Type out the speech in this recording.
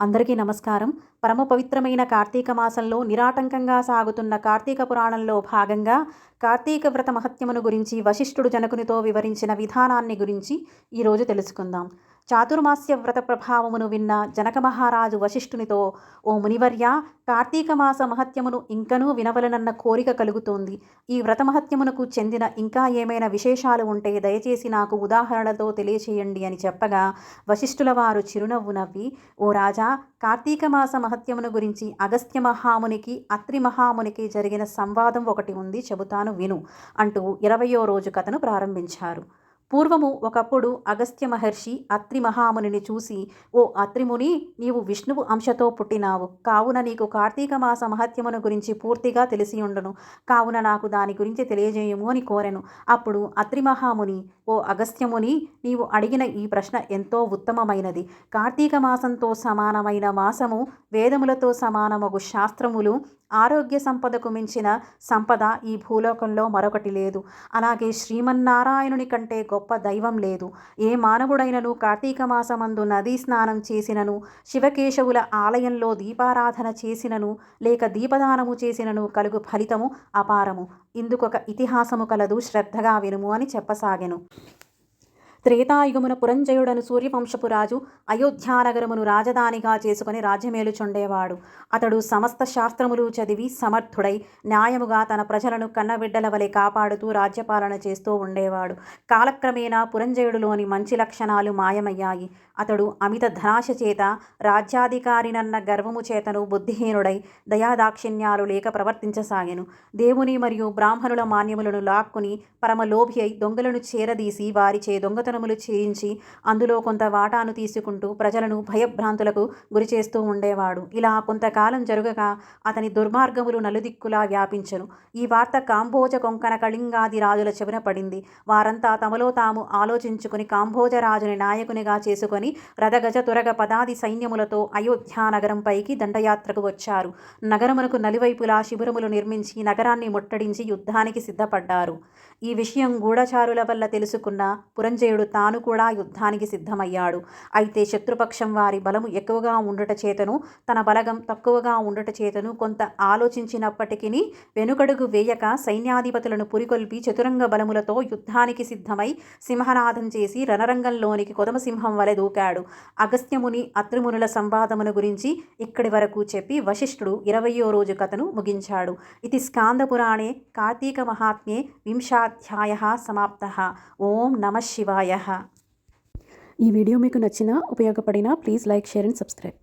అందరికీ నమస్కారం. పరమ పవిత్రమైన కార్తీక మాసంలో నిరాటంకంగా సాగుతున్న కార్తీక పురాణంలో భాగంగా కార్తీక వ్రత మహత్యమును గురించి వశిష్ఠుడు జనకునితో వివరించిన విధానాన్ని గురించి ఈరోజు తెలుసుకుందాం. చాతుర్మాస్య వ్రత ప్రభావమును విన్న జనక మహారాజు వశిష్ఠునితో ఓ మునివర్య కార్తీక మాస మహత్యమును ఇంకనూ వినవలనన్న కోరిక కలుగుతోంది. ఈ వ్రత మహత్యమునకు చెందిన ఇంకా ఏమైనా విశేషాలు ఉంటే దయచేసి నాకు ఉదాహరణతో తెలియచేయండి అని చెప్పగా వశిష్ఠుల వారు చిరునవ్వు నవ్వి ఓ రాజా కార్తీక మాస మహత్యమును గురించి అగస్త్య మహామునికి అత్రి మహామునికి జరిగిన సంవాదం ఒకటి ఉంది చెబుతాను విను అంటూ ఇరవయో రోజు కథను ప్రారంభించారు. పూర్వము ఒకప్పుడు అగస్త్య మహర్షి అత్రి మహామునిని చూసి ఓ అత్రిముని నీవు విష్ణువు అంశతో పుట్టినావు. కావున నీకు కార్తీక మాస మహత్యమును గురించి పూర్తిగా తెలిసి ఉండను కావున నాకు దాని గురించి తెలియజేయము అని కోరెను. అప్పుడు అత్రి మహాముని ఓ అగస్త్యముని నీవు అడిగిన ఈ ప్రశ్న ఎంతో ఉత్తమమైనది. కార్తీక మాసంతో సమానమైన మాసము వేదములతో సమానమగు శాస్త్రములు ఆరోగ్య సంపదకు మించిన సంపద ఈ భూలోకంలో మరొకటి లేదు. అలాగే శ్రీమన్నారాయణుని కంటే గొప్ప దైవం లేదు. ఏ మానవుడైనను కార్తీక మాసమందు నదీ స్నానం చేసినను శివకేశవుల ఆలయంలో దీపారాధన చేసినను లేక దీపదానము చేసినను కలుగు ఫలితము అపారము. ఇందుకొక ఇతిహాసము కలదు శ్రద్ధగా వినుము అని చెప్పసాగెను. త్రేతాయుగమున పురంజయుడను సూర్యవంశపు రాజు అయోధ్యానగరమును రాజధానిగా చేసుకుని రాజ్యమేలుచుండేవాడు. అతడు సమస్త శాస్త్రములు చదివి సమర్థుడై న్యాయముగా తన ప్రజలను కన్నబిడ్డల వలె కాపాడుతూ రాజ్యపాలన చేస్తూ ఉండేవాడు. కాలక్రమేణా పురంజయుడులోని మంచి లక్షణాలు మాయమయ్యాయి. అతడు అమిత ధనాశ చేత రాజ్యాధికారినన్న గర్వము చేతను బుద్ధిహీనుడై దయాదాక్షిణ్యాలు లేక ప్రవర్తించసాగెను. దేవుని మరియు బ్రాహ్మణుల మాన్యములను లాక్కుని పరమలోభి అయి దొంగలను చేరదీసి వారిచే దొంగతనములు చేయించి అందులో కొంత వాటాను తీసుకుంటూ ప్రజలను భయభ్రాంతులకు గురిచేస్తూ ఉండేవాడు. ఇలా కొంతకాలం జరుగగా అతని దుర్మార్గములు నలుదిక్కులా వ్యాపించను. ఈ వార్త కాంభోజ కొంకణ కళింగాది రాజుల చెవిన పడింది. వారంతా తమలో తాము ఆలోచించుకుని కాంభోజరాజుని నాయకునిగా చేసుకొని రథగజ తురగ పదాది సైన్యములతో అయోధ్యా నగరంపైకి దండయాత్రకు వచ్చారు. నగరమునకు నలువైపులా శిబిరములు నిర్మించి నగరాన్ని ముట్టడించి యుద్ధానికి సిద్ధపడ్డారు. ఈ విషయం గూఢచారుల వల్ల తెలుసుకున్న పురంజయుడు తాను కూడా యుద్ధానికి సిద్ధమయ్యాడు. అయితే శత్రుపక్షం వారి బలము ఎక్కువగా ఉండుట చేతను తన బలగం తక్కువగా ఉండుట చేతను కొంత ఆలోచించినప్పటికీ వెనుకడుగు వేయక సైన్యాధిపతులను పురికొల్పి చతురంగ బలములతో యుద్ధానికి సిద్ధమై సింహనాదం చేసి రణరంగంలోనికి కొదమసింహం వలె దూకాడు. అగస్త్యముని అత్రిమునుల సంవాదమును గురించి ఇక్కడి వరకు చెప్పి వశిష్ఠుడు ఇరవయో రోజు కథను ముగించాడు. ఇది స్కాందపురాణే కార్తీక మహాత్మ్యే వింశాధ్యాయ సమాప్త. ఓం నమ శివాయ. ఈ వీడియో మీకు నచ్చినా ఉపయోగపడినా please like share and subscribe.